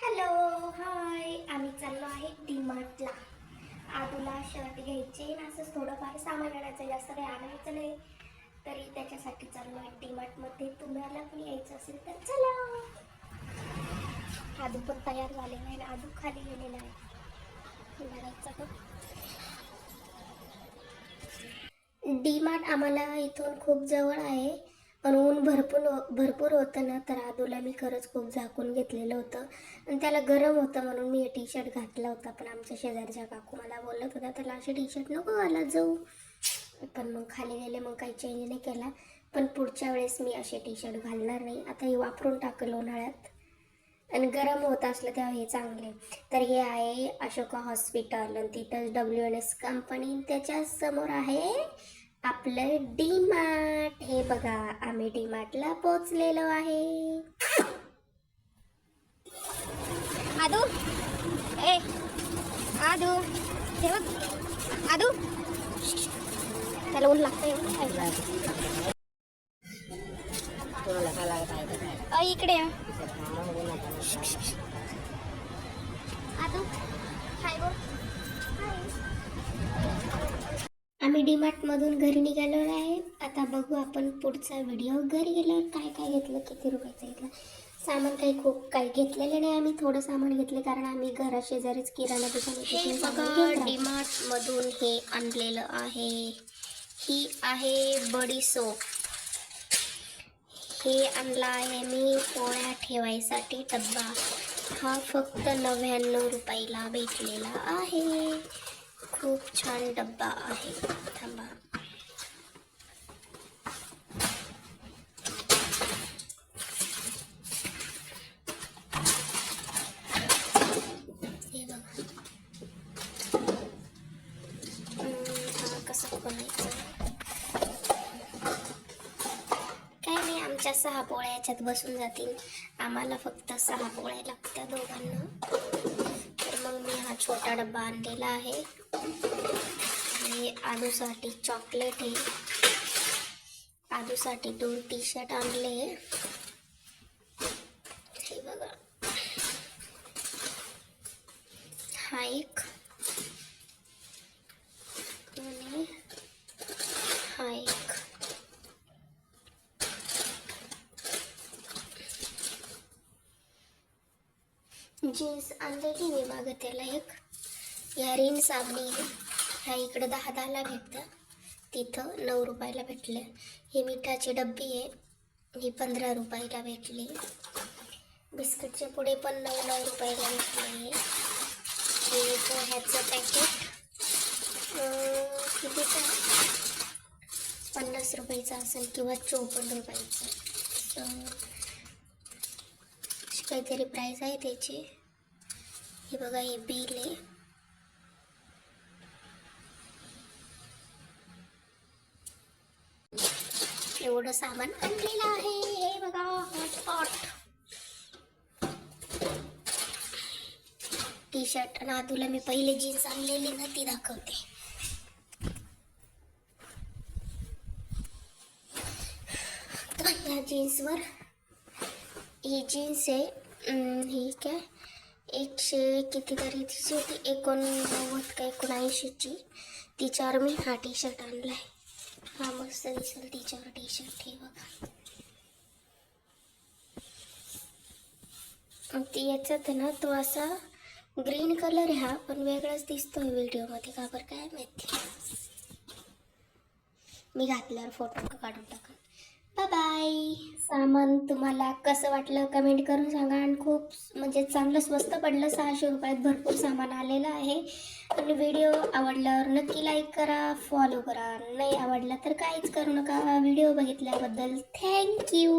Hello hi आम्ही चाललो आहे डीमार्टला आदूला शर्ट घ्यायचे आणि असंच थोडंफार सामान आणायचं जास्त काही आणायचं नाही. तरी त्याच्यासाठी चाललो आहे डीमार्टमध्ये तुम्हाला पण यायचं असेल तर चला. आदू पण तयार झालेला आहे आणि आदू खाली गेलेला आहे. बघायचं का डीमार्ट आम्हाला इथून खूप जवळ आहे. पण ऊन भरपूर भरपूर होतं ना तर आदूला मी खरंच खूप झाकून घेतलेलं होतं. आणि त्याला गरम होतं म्हणून मी टी शर्ट घातला होता पण आमच्या शेजारच्या काकू मला बोलत होता त्याला असे टी शर्ट नको घालत जाऊ. पण मग खाली गेले मग काही चेंज नाही केला. पण पुढच्या वेळेस मी असे टी शर्ट घालणार नाही. आता हे वापरून टाकलं उन्हाळ्यात. आणि गरम होत असलं तेव्हा हे चांगले तर हे आहे अशोका हॉस्पिटल आणि तिथंच डब्ल्यू एन एस कंपनी त्याच्यासमोर आहे आपलं डी मार्ट हे बघा आम्ही डी मार्टला पोचलेलो आहे. आदू. ए आदू. हे बघ. आदू. त्याला ऊन लागतंय. इकडे आम्ही डीमार्ट मधून घरी निघालो आहे. आता बघू आपण पुढचा व्हिडिओ घरी गेल्यावर काय काय घेतलं किती रुपयाचं घेतलं. सामान काही खूप काही घेतलेलं नाही आम्ही थोडं सामान घेतले कारण आम्ही घरा शेजारीच किराणा दुकान आहे, हे तिथून बघा सामान घेत राहतो. डीमार्ट मधून हे आणलेलं आहे. ही आहे बडी सोप. हे आणला आहे मी पोळ्या ठेवायसाठी डब्बा. हा फक्त नव्याण्णव रुपयाला भेटलेला आहे. खूप छान डब्बा आहे. थांबा. हम्म, हा नाही आमच्या सहा पोळ्या याच्यात बसून जातील. आम्हाला फक्त सहा पोळ्या लागतात दोघांना. मग मी हा छोटा डब्बा आणलेला आहे. आणि आलूसाठी चॉकलेट आहे. आलूसाठी दोन टी शर्ट आणले हे बघा. हा एक आणि हा एक जीन्स आणलेली मी मागं त्याला एक? या रिन साबणी ह्या इकडं दहा दहाला भेटतं. तिथं नऊ रुपयाला भेटलं. ही मिठाची डब्बी आहे. ही पंधरा रुपयाला भेटली. बिस्किटचे पुढे पण नऊ नऊ रुपयाला भेटले हे पॅकेट कितीचं पन्नास रुपयाचं असेल किंवा चोपन्न रुपयाचं. काहीतरी प्राईस आहे त्याची. हे बघा हे बिल आहे एवढं सामान आणलेलं आहे, हे बघा, हॉटपॉट. टी शर्ट आतूला मी पहिले जीन्स आणलेली ना, ती दाखवते. तर ह्या जीन्सवर ही जीन्स आहे ही काय? एकशे कितीतरी तिची होती. एकोणनव्वद का एकोणऐंशीची तिच्यावर मी हा टी शर्ट आणला आहे हा मस्त दिसेल तिच्यावर टी शर्ट हे बघा. ती याच्यात ना तो असा ग्रीन कलर आहे हा पण वेगळाच दिसतोय व्हिडिओमध्ये. का बरं काय माहिती. मी घातल्यावर फोटो काढून टाका बाय बाय सामान तुम्हाला कसं वाटलं कमेंट करून सांगा आणि खूप म्हणजे चांगलं स्वस्त पडलं सहाशे रुपयात भरपूर सामान आलेलं आहे. आणि व्हिडिओ आवडल्यावर नक्की लाईक करा फॉलो करा. नाही आवडला तर काहीच करू नका. Video बघितल्याबद्दल thank you